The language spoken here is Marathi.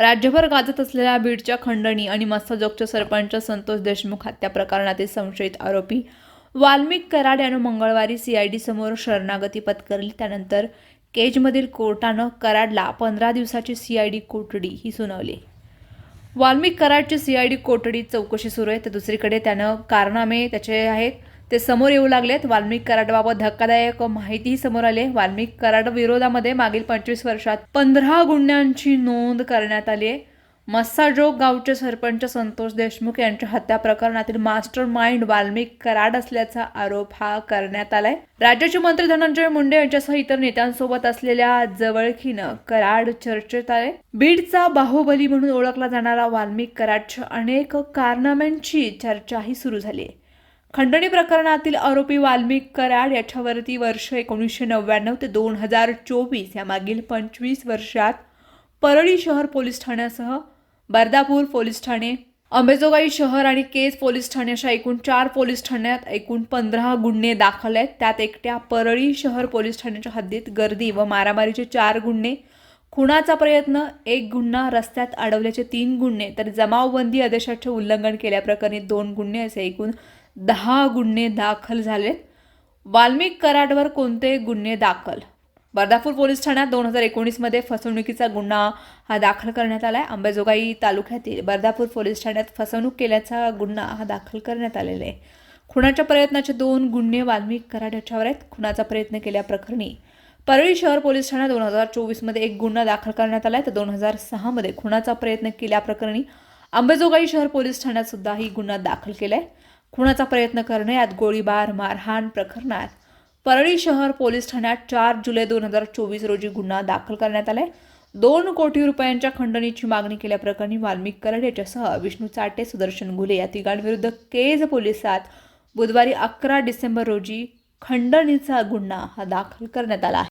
राज्यभर गाजत असलेल्या बीडच्या खंडणी आणि मस्ताजोगच्या सरपंच संतोष देशमुख हत्या प्रकरणातील संशयित आरोपी वाल्मिक कराड यानं मंगळवारी सीआयडी समोर शरणागती पत्करली. त्यानंतर केजमधील कोर्टानं कराडला पंधरा दिवसाची सीआयडी कोठडी ही सुनावली. वाल्मिक कराडची सीआयडी कोठडी चौकशी सुरू आहे. तर दुसरीकडे त्यानं कारनामे त्याचे आहेत. ते समोर येऊ लागलेत. वाल्मिक कराडबाबत धक्कादायक माहितीही समोर आली वाल्मिक कराड विरोधामध्ये मागील पंचवीस वर्षात पंधरा गुन्ह्यांची नोंद करण्यात आली आहे. मस्साजोग गावचे सरपंच संतोष देशमुख यांच्या हत्या प्रकरणातील मास्टर माइंड वाल्मिक कराड असल्याचा आरोप हा करण्यात आलाय. राज्याचे मंत्री धनंजय मुंडे यांच्यासह इतर नेत्यांसोबत असलेल्या जवळखीनं कराड चर्चेत आले. बीडचा बाहुबली म्हणून ओळखला जाणारा वाल्मिक कराडच्या अनेक कारनाम्यांची चर्चाही सुरू झाली आहे. खंडणी प्रकरणातील आरोपी वाल्मिक कराड याच्यावरती वर्ष एकोणीसशे नव्याण्णव ते दोन हजार चोवीस या मागील पंचवीस वर्षात परळी शहर पोलीस ठाण्यासह बर्दापूर पोलीस ठाणे अंबेजोगाई शहर आणि केज पोलीस ठाणे अशा एकूण चार पोलीस ठाण्यात एकूण पंधरा गुन्हे दाखल आहेत. त्यात एकट्या परळी शहर पोलीस ठाण्याच्या हद्दीत गर्दी व मारामारीचे चार गुन्हे खुणाचा प्रयत्न एक गुन्हा रस्त्यात अडवल्याचे तीन गुन्हे तर जमावबंदी आदेशाचे उल्लंघन केल्याप्रकरणी दोन गुन्हे असे एकूण दहा गुन्हे दाखल झालेत. वाल्मिक कराडवर कोणते गुन्हे दाखल? बर्दापूर पोलीस ठाण्यात दोन हजार एकोणीसमध्ये फसवणुकीचा गुन्हा हा दाखल करण्यात आला आहे अंबेजोगाई तालुक्यातील बर्दापूर पोलीस ठाण्यात फसवणूक केल्याचा गुन्हा हा दाखल करण्यात आलेला आहे. खुनाच्या प्रयत्नाचे दोन गुन्हे वाल्मिक कराड याच्यावर आहेत. खुनाचा प्रयत्न केल्याप्रकरणी परळी शहर पोलीस ठाण्यात दोन हजार चोवीसमध्ये एक गुन्हा दाखल करण्यात आला आहे तर दोन हजार सहामध्ये खुनाचा प्रयत्न केल्याप्रकरणी अंबेजोगाई शहर पोलीस ठाण्यात सुद्धा ही गुन्हा दाखल केला आहे खुणाचा प्रयत्न करणे यात गोळीबार मारहाण प्रकरणात परळी शहर पोलीस ठाण्यात चार जुलै दोन हजार चोवीस रोजी गुन्हा दाखल करण्यात आलाय. दोन कोटी रुपयांच्या खंडणीची मागणी केल्याप्रकरणी वाल्मिक कराड याच्यासह विष्णू चाटे सुदर्शन घुले या तिघांविरुद्ध केज पोलिसात बुधवारी अकरा डिसेंबर रोजी खंडणीचा गुन्हा हा दाखल करण्यात आला आहे.